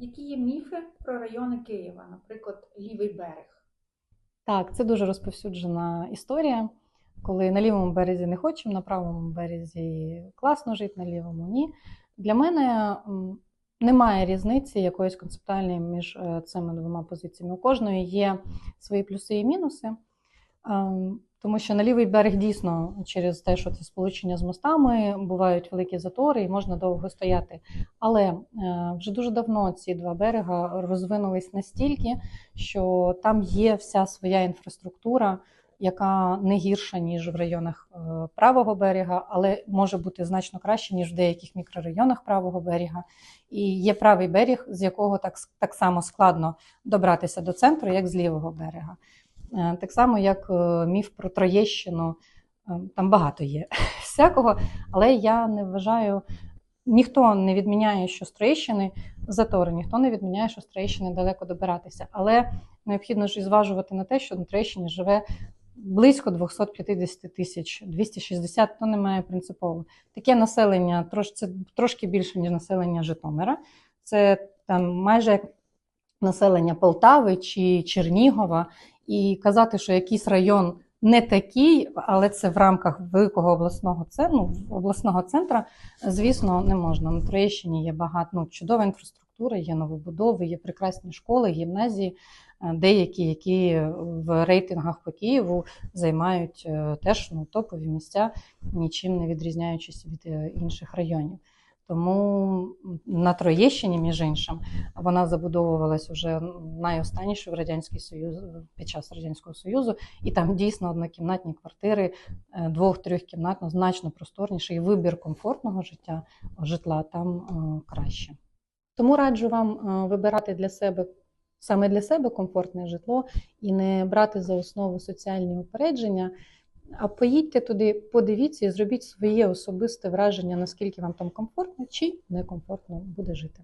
Які є міфи про райони Києва, наприклад, лівий берег? Так, це дуже розповсюджена історія. Коли на лівому березі не хочемо, на правому березі класно жити, на лівому ні. Для мене немає різниці якоїсь концептуальної між е, цими двома позиціями. У кожної є свої плюси і мінуси. Тому що на лівий берег дійсно через те, що це сполучення з мостами, бувають великі затори і можна довго стояти. Але е, вже дуже давно ці два берега розвинулись настільки, що там є вся своя інфраструктура, яка не гірша, ніж в районах е, правого берега, але може бути значно краще, ніж в деяких мікрорайонах правого берега. І є правий берег, з якого так, так само складно добратися до центру, як з лівого берега. Е, Так само, як е, міф про Троєщину, Е, там багато є всякого, але я не вважаю, ніхто не відміняє, що з Троєщини затори, ніхто не відміняє, що з Троєщини далеко добиратися. Але необхідно ж і зважувати на те, що на Троєщині живе близько 250 тисяч, 260, то немає принципово. Таке населення трош, це трошки більше, ніж населення Житомира. Це там майже населення Полтави чи Чернігова. І казати, що якийсь район не такий, але це в рамках великого обласного центру, ну, обласного центра, звісно, не можна. На Троєщині є багато ну, чудова інфраструктура, є новобудови, є прекрасні школи, гімназії, е, деякі, які в рейтингах по Києву займають е, теж ну, топові місця, нічим не відрізняючись від е, інших районів. Тому на Троєщині, між іншим, вона забудовувалась вже найостанніше в Радянський Союз під час Радянського Союзу, і там дійсно однокімнатні квартири, е, двох-трьохкімнатно, значно просторніше, і вибір комфортного життя житла там е, краще. Тому раджу вам е, вибирати для себе саме для себе комфортне житло і не брати за основу соціальні упередження. А поїдьте туди, подивіться і зробіть своє особисте враження, наскільки вам там комфортно чи некомфортно буде жити.